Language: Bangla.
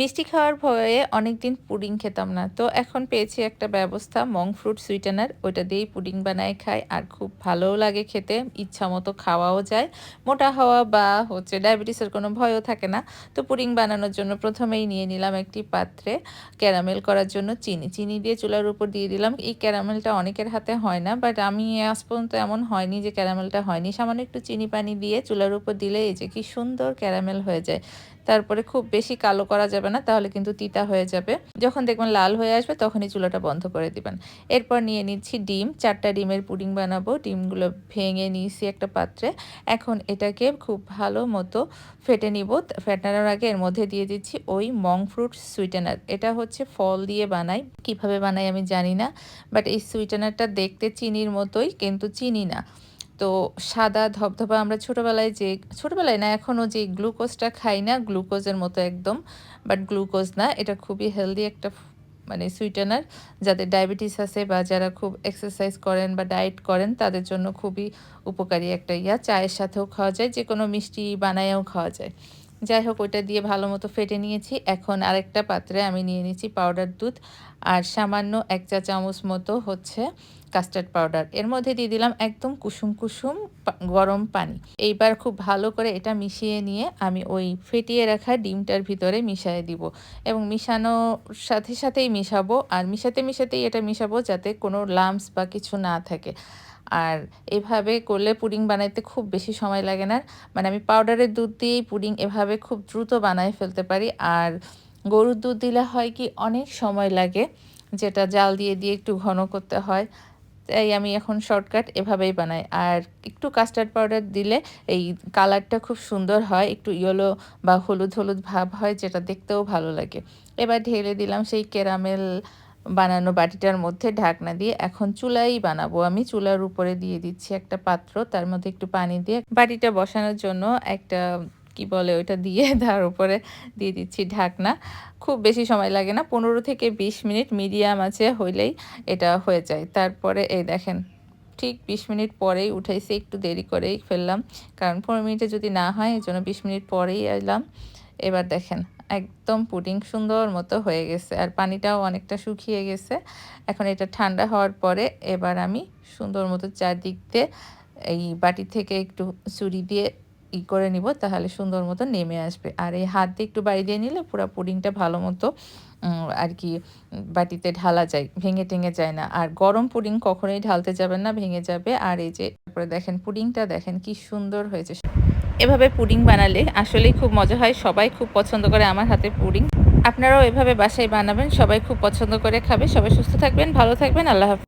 মিষ্টি খাওয়ার ভয়ে অনেকদিন পুডিং খেতাম না। তো এখন পেয়েছি একটা ব্যবস্থা, মং ফ্রুট সুইটেনার। ওইটা দিয়েই পুডিং বানায় খাই। আর খুব ভালোও লাগে খেতে, ইচ্ছা মতো খাওয়াও যায়। মোটা হওয়া বা হচ্ছে ডায়াবেটিসের কোনো ভয়ও থাকে না। তো পুডিং বানানোর জন্য প্রথমেই নিয়ে নিলাম একটি পাত্রে ক্যারামেল করার জন্য চিনি। চিনি দিয়ে চুলার উপর দিয়ে দিলাম। এই ক্যারামেলটা অনেকের হাতে হয় না, বাট আমি আজ পর্যন্ত এমন হয়নি যে ক্যারামেলটা হয়নি। সামান্য একটু চিনি পানি দিয়ে চুলার উপর দিলে এই যে কি সুন্দর ক্যারামেল হয়ে যায়। তারপরে খুব বেশি কালো করা যাবে না, তাহলে কিন্তু তিতা হয়ে যাবে। যখন দেখবেন লাল হয়ে আসবে, তখনই চুলাটা বন্ধ করে দিবেন। এরপর নিয়ে নিচ্ছি ডিম, চারটা ডিমের পুডিং বানাবো। ডিমগুলো ভেঙে নিয়েছি একটা পাত্রে। এখন এটাকে খুব ভালো মতো ফেটে নিব। ফেটানোর আগে এর মধ্যে দিয়ে দিচ্ছি ওই মং ফ্রুট সুইটেনার। এটা হচ্ছে ফল দিয়ে বানাই। কীভাবে বানাই আমি জানি না, বাট এই সুইটেনারটা দেখতে চিনির মতোই, কিন্তু চিনি না। তো সাদা ধবধবা আমরা ছোটোবেলায় যে, ছোটোবেলায় না, এখনও যে গ্লুকোজটা খাই না, গ্লুকোজের মতো একদম বাট গ্লুকোজ না, এটা খুবই হেলদি একটা মানে সুইটেনার যাদের ডায়াবেটিস আছে বা যারা খুব এক্সারসাইজ করেন বা ডায়েট করেন, তাদের জন্য খুবই উপকারী একটা ইয়া, চায়ের সাথেও খাওয়া যায় যে কোনো মিষ্টি বানায়ও খাওয়া যায়। যাই হোক, ওইটা দিয়ে ভালো মতো ফেটে নিয়েছি। এখন আরেকটা পাত্রে আমি নিয়ে নিয়েছি পাউডার দুধ, আর সামান্য এক চা চামচ মতো হচ্ছে কাস্টার্ড পাউডার এর মধ্যে দিয়ে দিলাম একদম কুসুম কুসুম গরম পানি। এইবার খুব ভালো করে এটা মিশিয়ে নিয়ে আমি ওই ফেটিয়ে রাখা ডিমটার ভিতরে মিশিয়ে দিব। এবং মিশানোর সাথে সাথেই মিশাবো। আর মিশাতে মিশাতেই এটা মিশাবো যাতে কোনো লামস বা কিছু না থাকে। আর এভাবে করলে পুডিং বানাইতে খুব বেশি সময় লাগে না। মানে আমি পাউডারের দুধ দিয়েই পুডিং এভাবে খুব দ্রুত বানাই ফেলতে পারি। আর গরুর দুধ দিলে হয় কি অনেক সময় লাগে, যেটা জাল দিয়ে দিয়ে একটু ঘন করতে হয়। তাই আমি এখন শর্টকাট এভাবেই বানাই। আর একটু কাস্টার্ড পাউডার দিলে এই কালারটা খুব সুন্দর হয়, একটু ইয়েলো বা হলুদ হলুদ ভাব হয়, যেটা দেখতেও ভালো লাগে। এবার ঢেলে দিলাম সেই ক্যারামেল বানানো বাটিটার মধ্যে ঢাকনা দিয়ে। এখন চুলাই বানাবো। আমি চুলার উপরে দিয়ে দিচ্ছি একটা পাত্র, তার মধ্যে একটু পানি দিয়ে বাটিটা বসানোর জন্য একটা কি বলে ওইটা দিয়ে তার উপরে দিয়ে দিচ্ছি ঢাকনা। খুব বেশি সময় লাগে না, পনেরো থেকে বিশ মিনিট মিডিয়াম আছে হইলেই এটা হয়ে যায়। তারপরে এই দেখেন, ঠিক বিশ মিনিট পরেই উঠাইছি, একটু দেরি করেই ফেললাম। কারণ পনেরো মিনিটে যদি না হয়, এই জন্য বিশ মিনিট পরেই এলাম। এবার দেখেন, একদম পুডিং সুন্দর মতো হয়ে গেছে। আর পানিটাও অনেকটা শুকিয়ে গেছে। এখন এটা ঠান্ডা হওয়ার পরে এবার আমি সুন্দর মতো চারদিক দিয়ে এই বাটি থেকে একটু চুরি দিয়ে ই করে নিব, তাহলে সুন্দর মতো নেমে আসবে। আর এই হাত দিয়ে একটু বাড়ি দিয়ে নিলে পুরো পুডিংটা ভালো মতো আর কি, বাটিতে ঢালা যায়, ভেঙে টেঙে যায় না। আর গরম পুডিং কখনোই ঢালতে যাবেন না, ভেঙে যাবে। আর এই যে, তারপরে দেখেন পুডিংটা, দেখেন কি সুন্দর হয়েছে। এভাবে পুডিং বানালে আসলেই খুব মজা হয়, সবাই খুব পছন্দ করে আমার হাতে পুডিং। আপনারাও এভাবে বাসায় বানাবেন, সবাই খুব পছন্দ করে খাবে। সবাই সুস্থ থাকবেন, ভালো থাকবেন, আল্লাহ হাফিজ।